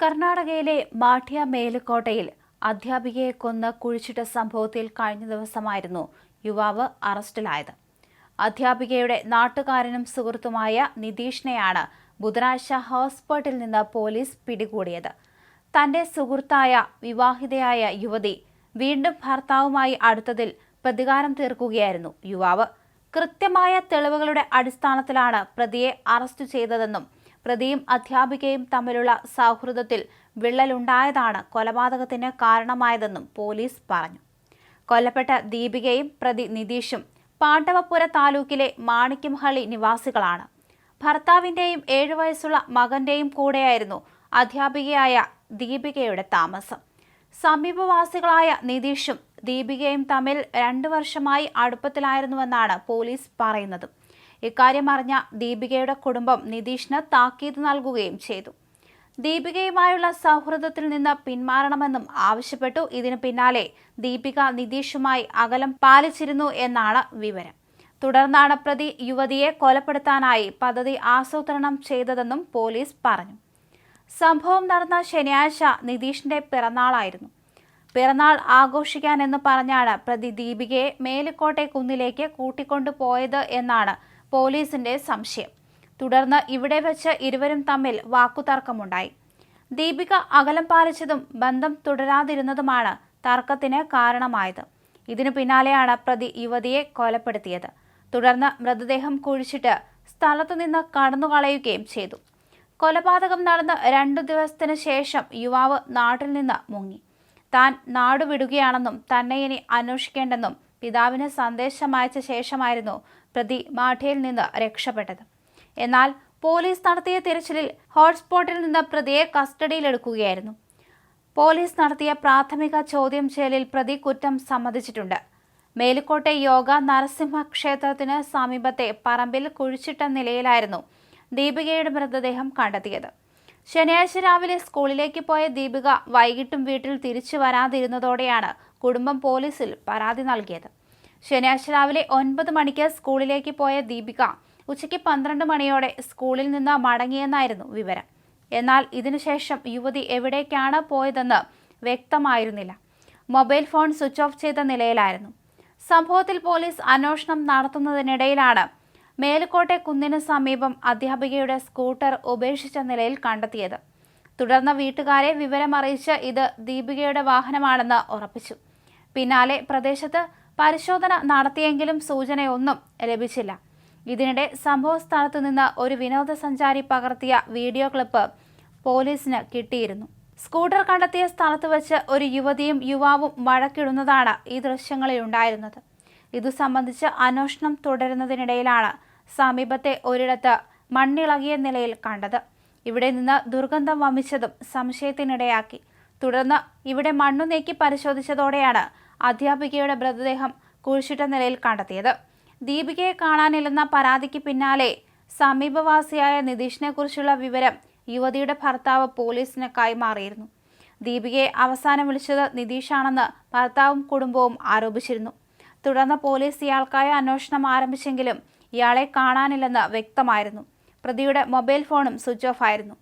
കർണാടകയിലെ മാഠ്യ മേലുക്കോട്ടയിൽ അധ്യാപികയെ കൊന്ന് കുഴിച്ചിട്ട സംഭവത്തിൽ കഴിഞ്ഞ ദിവസമായിരുന്നു യുവാവ് അറസ്റ്റിലായത്. അധ്യാപികയുടെ നാട്ടുകാരനും സുഹൃത്തുമായ നിതീഷിനെയാണ് ബുധനാഴ്ച ഹോസ്പിറ്റലിൽ നിന്ന് പോലീസ് പിടികൂടിയത്. തന്റെ സുഹൃത്തായ വിവാഹിതയായ യുവതി വീണ്ടും ഭർത്താവുമായി അടുത്തതിൽ പ്രതികാരം തീർക്കുകയായിരുന്നു യുവാവ്. കൃത്യമായ തെളിവുകളുടെ അടിസ്ഥാനത്തിലാണ് പ്രതിയെ അറസ്റ്റ് ചെയ്തതെന്നും പ്രതിയും അധ്യാപികയും തമ്മിലുള്ള സൗഹൃദത്തിൽ വിള്ളലുണ്ടായതാണ് കൊലപാതകത്തിന് കാരണമായതെന്നും പോലീസ് പറഞ്ഞു. കൊല്ലപ്പെട്ട ദീപികയും പ്രതി നിതീഷും പാണ്ഡവപുര താലൂക്കിലെ മാണിക്യമഹള്ളി നിവാസികളാണ്. ഭർത്താവിന്റെയും ഏഴു വയസ്സുള്ള മകന്റെയും കൂടെയായിരുന്നു അധ്യാപികയായ ദീപികയുടെ താമസം. സമീപവാസികളായ നിതീഷും ദീപികയും തമ്മിൽ രണ്ടു വർഷമായി അടുപ്പത്തിലായിരുന്നുവെന്നാണ് പോലീസ് പറയുന്നത്. ഇക്കാര്യം അറിഞ്ഞ ദീപികയുടെ കുടുംബം നിതീഷിന് താക്കീത് നൽകുകയും ചെയ്തു. ദീപികയുമായുള്ള സൗഹൃദത്തിൽ നിന്ന് പിന്മാറണമെന്നും ആവശ്യപ്പെട്ടു. ഇതിനു പിന്നാലെ ദീപിക നിതീഷുമായി അകലം പാലിച്ചിരുന്നു എന്നാണ് വിവരം. തുടർന്നാണ് പ്രതി യുവതിയെ കൊലപ്പെടുത്താനായി പദ്ധതി ആസൂത്രണം ചെയ്തതെന്നും പോലീസ് പറഞ്ഞു. സംഭവം നടന്ന ശനിയാഴ്ച നിതീഷിന്റെ പിറന്നാളായിരുന്നു. പിറന്നാൾ ആഘോഷിക്കാനെന്ന് പറഞ്ഞാണ് പ്രതി ദീപികയെ മേലുക്കോട്ടെ കുന്നിലേക്ക് കൂട്ടിക്കൊണ്ടുപോയത് എന്നാണ് പോലീസിന്റെ സംശയം. തുടർന്ന് ഇവിടെ വെച്ച് ഇരുവരും തമ്മിൽ വാക്കുതർക്കമുണ്ടായി. ദീപിക അകലം പാലിച്ചതും ബന്ധം തുടരാതിരുന്നതുമാണ് തർക്കത്തിന് കാരണമായത്. ഇതിനു പിന്നാലെയാണ് പ്രതി യുവതിയെ കൊലപ്പെടുത്തിയത്. തുടർന്ന് മൃതദേഹം കുഴിച്ചിട്ട് സ്ഥലത്തു നിന്ന് കടന്നുകളയുകയും ചെയ്തു. കൊലപാതകം നടന്ന് രണ്ടു ദിവസത്തിന് ശേഷം യുവാവ് നാട്ടിൽ നിന്ന് മുങ്ങി. താൻ നാടുവിടുകയാണെന്നും തന്നെ ഇനി അന്വേഷിക്കേണ്ടെന്നും പിതാവിന് സന്ദേശം അയച്ച ശേഷമായിരുന്നു പ്രതി മാഠിയിൽ നിന്ന് രക്ഷപ്പെട്ടത്. എന്നാൽ പോലീസ് നടത്തിയ തിരച്ചിലിൽ ഹോട്ട്സ്പോട്ടിൽ നിന്ന് പ്രതിയെ കസ്റ്റഡിയിലെടുക്കുകയായിരുന്നു. പോലീസ് നടത്തിയ പ്രാഥമിക ചോദ്യം ചെയ്യലിൽ പ്രതി കുറ്റം സമ്മതിച്ചിട്ടുണ്ട്. മേലുക്കോട്ടെ യോഗ നരസിംഹ ക്ഷേത്രത്തിന് സമീപത്തെ പറമ്പിൽ കുഴിച്ചിട്ട നിലയിലായിരുന്നു ദീപികയുടെ മൃതദേഹം കണ്ടെത്തിയത്. ശനിയാഴ്ച രാവിലെ സ്കൂളിലേക്ക് പോയ ദീപിക വൈകിട്ടും വീട്ടിൽ തിരിച്ചു വരാതിരുന്നതോടെയാണ് കുടുംബം പോലീസിൽ പരാതി നൽകിയത്. ശനിയാഴ്ച രാവിലെ ഒൻപത് മണിക്ക് സ്കൂളിലേക്ക് പോയ ദീപിക ഉച്ചയ്ക്ക് പന്ത്രണ്ട് മണിയോടെ സ്കൂളിൽ നിന്ന് മടങ്ങിയെന്നായിരുന്നു വിവരം. എന്നാൽ ഇതിനുശേഷം യുവതി എവിടേക്കാണ് പോയതെന്ന് വ്യക്തമായിരുന്നില്ല. മൊബൈൽ ഫോൺ സ്വിച്ച് ഓഫ് ചെയ്ത നിലയിലായിരുന്നു. സംഭവത്തിൽ പോലീസ് അന്വേഷണം നടത്തുന്നതിനിടയിലാണ് മേലുക്കോട്ടെ കുന്നിന് സമീപം അധ്യാപികയുടെ സ്കൂട്ടർ ഉപേക്ഷിച്ച നിലയിൽ കണ്ടെത്തിയത്. തുടർന്ന് വീട്ടുകാരെ വിവരമറിയിച്ച് ഇത് ദീപികയുടെ വാഹനമാണെന്ന് ഉറപ്പിച്ചു. പിന്നാലെ പ്രദേശത്ത് പരിശോധന നടത്തിയെങ്കിലും സൂചനയൊന്നും ലഭിച്ചില്ല. ഇതിനിടെ സംഭവ സ്ഥലത്തു നിന്ന് ഒരു വിനോദസഞ്ചാരി പകർത്തിയ വീഡിയോ ക്ലിപ്പ് പോലീസിന് കിട്ടിയിരുന്നു. സ്കൂട്ടർ കണ്ടെത്തിയ സ്ഥലത്ത് വച്ച് ഒരു യുവതിയും യുവാവും വഴക്കിടുന്നതാണ് ഈ ദൃശ്യങ്ങളിൽ ഉണ്ടായിരുന്നത് ഇതു സംബന്ധിച്ച് അന്വേഷണം തുടരുന്നതിനിടയിലാണ് സമീപത്തെ ഒരിടത്ത് മണ്ണിളകിയ നിലയിൽ കണ്ടത്. ഇവിടെ നിന്ന് ദുർഗന്ധം വമിച്ചതും സംശയത്തിനിടയാക്കി. തുടർന്ന് ഇവിടെ മണ്ണു നീക്കി പരിശോധിച്ചതോടെയാണ് അധ്യാപികയുടെ മൃതദേഹം കുഴിച്ചിട്ട നിലയിൽ കണ്ടെത്തിയത്. ദീപികയെ കാണാനില്ലെന്ന പരാതിക്ക് പിന്നാലെ സമീപവാസിയായ നിതീഷിനെ കുറിച്ചുള്ള വിവരം യുവതിയുടെ ഭർത്താവ് പോലീസിന് കൈമാറിയിരുന്നു. ദീപികയെ അവസാനം വിളിച്ചത് നിതീഷാണെന്ന് ഭർത്താവും കുടുംബവും ആരോപിച്ചിരുന്നു. തുടർന്ന് പോലീസ് ഇയാൾക്കായി അന്വേഷണം ആരംഭിച്ചെങ്കിലും ഇയാളെ കാണാനില്ലെന്ന് വ്യക്തമായിരുന്നു. പ്രതിയുടെ മൊബൈൽ ഫോണും സ്വിച്ച് ഓഫ് ആയിരുന്നു.